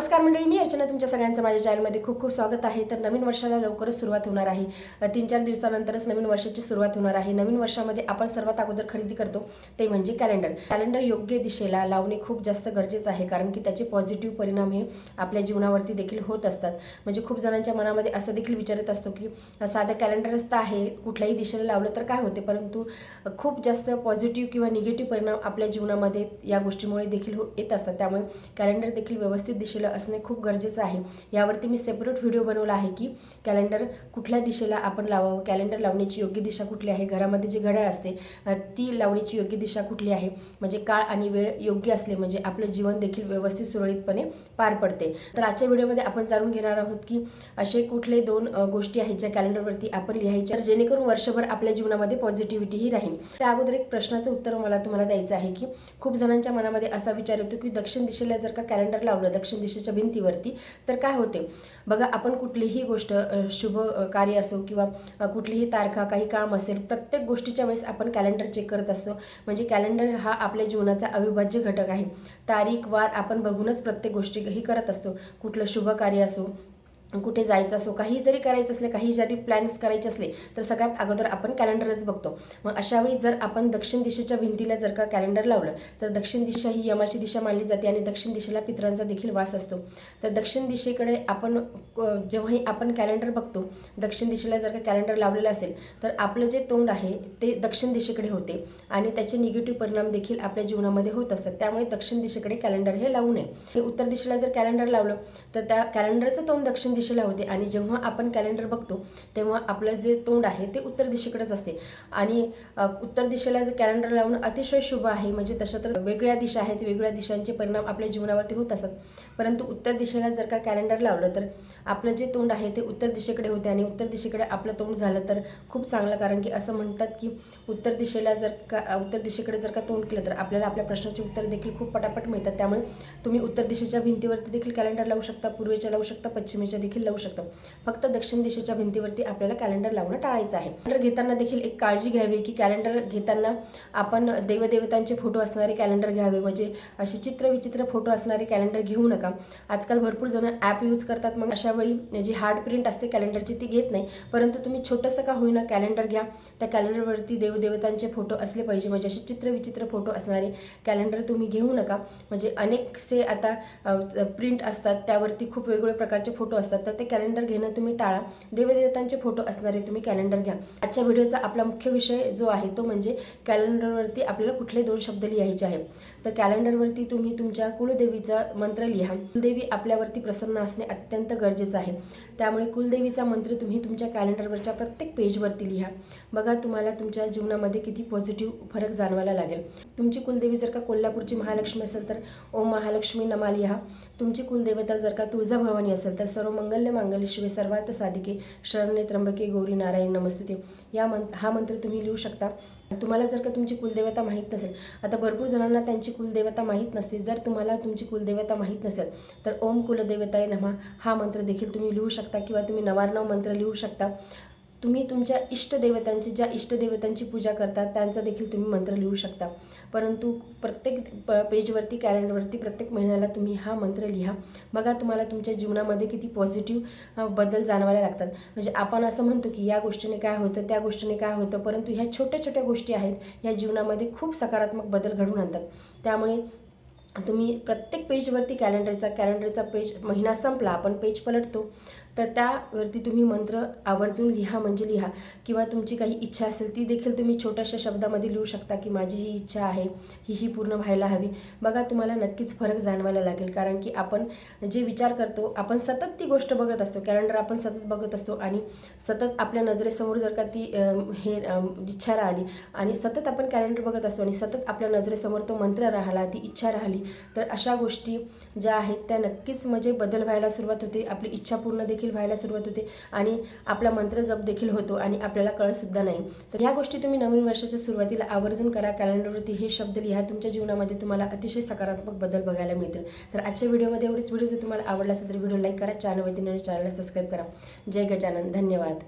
नमस्कार मंडळी मी अर्चना तुमच्या सगळ्यांचं माझ्या चॅनलमध्ये खूप खूप स्वागत आहे. तर नवीन वर्षाला लवकरच सुरुवात होणार आहे. तीन चार दिवसानंतरच नवीन वर्षाची सुरुवात होणार आहे. नवीन वर्षामध्ये आपण सर्वात अगोदर खरेदी करतो ते म्हणजे कॅलेंडर कॅलेंडर योग्य दिशेला लावणे खूप जास्त गरजेचं आहे. कारण की त्याचे पॉझिटिव्ह परिणाम हे आपल्या जीवनावरती देखील होत असतात. म्हणजे खूप जणांच्या मनामध्ये असं देखील विचारत असतो की साधं कॅलेंडरच तर आहे कुठल्याही दिशेला लावलं तर काय होते? परंतु खूप जास्त पॉझिटिव्ह किंवा निगेटिव्ह परिणाम आपल्या जीवनामध्ये या गोष्टीमुळे देखील हो येत असतात. त्यामुळे कॅलेंडर देखील व्यवस्थित दिशेला असणे खूप गरजेचं आहे. यावरती मी सेपरेट व्हिडिओ बनवला आहे की कॅलेंडर कुठल्या दिशेला आपण लावावं? कॅलेंडर लावण्याची योग्य दिशा कुठली आहे? घरामध्ये जी घड्याळ असते ती लावण्याची योग्य दिशा कुठली आहे? म्हणजे काळ आणि वेळ योग्य असले म्हणजे आपलं जीवन देखील व्यवस्थित सुरळीतपणे पार पडते. तर आजच्या व्हिडिओमध्ये आपण जाणून घेणार आहोत की असे कुठले दोन गोष्टी आहेत ज्या कॅलेंडरवरती आपण लिहायच्या तर जेणेकरून वर्षभर आपल्या जीवनामध्ये पॉझिटिव्हिटीही राहील. त्या अगोदर एक प्रश्नाचं उत्तर मला तुम्हाला द्यायचं आहे की खूप जणांच्या मनामध्ये असा विचार येतो की दक्षिण दिशेला जर का कॅलेंडर लावलं दक्षिण दिशे दिशेच्या भिंतीवरती तर काय होते? बघा आपण कुठलीही गोष्ट शुभ कार्य असो किंवा कुठलीही तारखा काही काम असेल प्रत्येक गोष्टीच्या वेळेस आपण कॅलेंडर चेक करत असतो. म्हणजे कॅलेंडर हा आपल्या जीवनाचा अविभाज्य घटक आहे. तारीख वार आपण बघूनच प्रत्येक गोष्टी ही करत असतो. कुठलं शुभ कार्य असो कुठे जायचं असो काही जरी करायचं असले काही जरी प्लॅन्स करायचे असले तर सगळ्यात अगोदर आपण कॅलेंडरच बघतो. मग अशावेळी जर आपण दक्षिण दिशेच्या भिंतीला जर का कॅलेंडर लावलं तर दक्षिण दिशा ही यमाची दिशा मानली जाते आणि दक्षिण दिशेला पितरांचा देखील वास असतो. तर दक्षिण दिशेकडे आपण जेव्हाही आपण कॅलेंडर बघतो दक्षिण दिशेला जर का कॅलेंडर लावलेलं असेल तर आपलं जे तोंड आहे ते दक्षिण दिशेकडे होते आणि त्याचे निगेटिव्ह परिणाम देखील आपल्या जीवनामध्ये होत असतात. त्यामुळे दक्षिण दिशेकडे कॅलेंडर हे लावू नये. हे उत्तर दिशेला जर कॅलेंडर लावलं तर त्या कॅलेंडरचं तोंड दक्षिण दिशेला होते आणि जेव्हा आपण कॅलेंडर बघतो तेव्हा आपलं जे तोंड आहे ते उत्तर दिशेकडेच असते. आणि उत्तर दिशेला जर कॅलेंडर लावणं अतिशय शुभ आहे. म्हणजे तशा तर वेगळ्या दिशा आहेत वेगळ्या दिशांचे परिणाम आपल्या जीवनावरती होत असतात. परंतु उत्तर दिशेला जर का कॅलेंडर लावलं तर आपलं जे तोंड आहे ते उत्तर दिशेकडे होते. आणि उत्तर दिशेकडे आपलं तोंड झालं तर खूप चांगलं. कारण की असं म्हणतात की उत्तर दिशेला जर का उत्तर दिशेकडे जर का तोंड केलं तर आपल्याला आपल्या प्रश्नाची उत्तर देखील खूप पटापट मिळतात. त्यामुळे तुम्ही उत्तर दिशेच्या भिंतीवरती देखील कॅलेंडर लावू शकता पूर्वेच्या लावू शकता पश्चिमेच्या देखील देखील लावू शकतो. फक्त दक्षिण दिशेच्या भिंतीवरती आपल्याला कॅलेंडर लावणं टाळायचं आहे. कॅलेंडर घेताना देखील एक काळजी घ्यावी की कॅलेंडर घेताना आपण देवदेवतांचे फोटो असणारे कॅलेंडर घ्यावे. म्हणजे असे चित्रविचित्र फोटो असणारे कॅलेंडर घेऊ नका. आजकाल भरपूर जण ॲप यूज करतात. मग अशा वेळी जी हार्ड प्रिंट असते कॅलेंडरची ती घेत नाही. परंतु तुम्ही छोटंसं का होईना कॅलेंडर घ्या. त्या कॅलेंडरवरती देवदेवतांचे फोटो असले पाहिजे. म्हणजे असे चित्रविचित्र फोटो असणारे कॅलेंडर तुम्ही घेऊ नका. म्हणजे अनेकसे आता प्रिंट असतात. त्यावरती खूप वेगवेगळ्या प्रकारचे फोटो असतात. तर ते कॅलेंडर घेणं तुम्ही टाळा. देवदेवतांचे फोटो असणारे तुम्ही कॅलेंडर घ्या. आजच्या व्हिडिओचा आपला मुख्य विषय जो आहे तो म्हणजे कॅलेंडरवरती आपल्याला कुठले दोन शब्द लिहायचे आहे तर कॅलेंडरवरती तुम्ही तुमच्या कुलदेवीचा मंत्र लिहा. कुलदेवी आपल्यावरती प्रसन्न असणे अत्यंत गरजेचं आहे. त्यामुळे कुलदेवीचा मंत्र तुम्ही तुमच्या कॅलेंडरवरच्या प्रत्येक पेजवरती लिहा. बघा तुम्हाला तुमच्या जीवनामध्ये किती पॉझिटिव्ह फरक जाणवायला लागेल. तुमची कुलदेवी जर का कोल्हापूरची महालक्ष्मी असेल तर ओम महालक्ष्मी नमा लिहा. तुमची कुलदेवता जर का तुळजाभवानी असेल तर सर्व मंगल्य मांगल्य शिवे सर्वार्थ साधिके शरणे त्र्यंबके गौरी नारायण नमस्तुते या मं हा मंत्र तुम्ही लिहू शकता. तुम्हाला जर का तुमची कुलदेवता माहीत नसेल आता भरपूर जणांना त्यांची कुलदेवता माहीत नसते जर तुम्हाला तुमची कुलदेवता माहीत नसेल तर ओम कुलदेवताय नमा हा मंत्र देखील तुम्ही लिहू शकता किंवा तुम्ही नवार्णव मंत्र लिहू शकता. तुम्ही तुमच्या इष्टदेवतांची ज्या इष्टदेवतांची पूजा करता त्यांचा देखील तुम्ही मंत्र लिहू शकता. परंतु प्रत्येक प पेजवरती कॅलेंडरवरती प्रत्येक महिन्याला तुम्ही हा मंत्र लिहा. बघा तुम्हाला तुमच्या जीवनामध्ये किती पॉझिटिव्ह बदल जाणवायला लागतात. म्हणजे आपण असं म्हणतो की या गोष्टीने काय होतं त्या गोष्टीने काय होतं परंतु ह्या छोट्या छोट्या गोष्टी आहेत ह्या जीवनामध्ये खूप सकारात्मक बदल घडवून आणतात. त्यामुळे तुम्ही प्रत्येक पेजवरती कॅलेंडरचा कॅलेंडरचा पेज महिना संपला आपण पेज पलटतो. तर त्यावरती तुम्ही मंत्र आवर्जून लिहा म्हणजे लिहा. किंवा तुमची काही इच्छा असेल ती देखील तुम्ही छोट्याशा शब्दामध्ये लिहू शकता की माझी ही इच्छा आहे ही ही पूर्ण व्हायला हवी. बघा तुम्हाला नक्कीच फरक जाणवायला लागेल कारण की आपण जे विचार करतो आपण सतत ती गोष्ट बघत असतो. कॅलेंडर आपण सतत बघत असतो आणि सतत आपल्या नजरेसमोर जर का ती हे इच्छा राहिली आणि सतत आपण कॅलेंडर बघत असतो आणि सतत आपल्या नजरेसमोर तो मंत्र राहिला ती इच्छा राहिली तर अशा गोष्टी ज्या आहेत त्या नक्कीच म्हणजे बदल व्हायला सुरुवात होते. आपली इच्छा पूर्ण देखील देखील व्हायला सुरुवात होते आणि आपला मंत्र जप देखील होतो आणि आपल्याला कळतसुद्धा नाही. तर ह्या गोष्टी तुम्ही नवीन वर्षाच्या सुरुवातीला आवर्जून करा. कॅलेंडरवरती हे शब्द लिहा. तुमच्या जीवनामध्ये तुम्हाला अतिशय सकारात्मक बदल बघायला मिळतील. तर आजच्या व्हिडिओमध्ये एवढीच. व्हिडिओ जर तुम्हाला आवडला असेल तर व्हिडिओ लाईक करा. चॅनलवरती नवीन चॅनलला सबस्क्राईब करा. जय गजानन. धन्यवाद.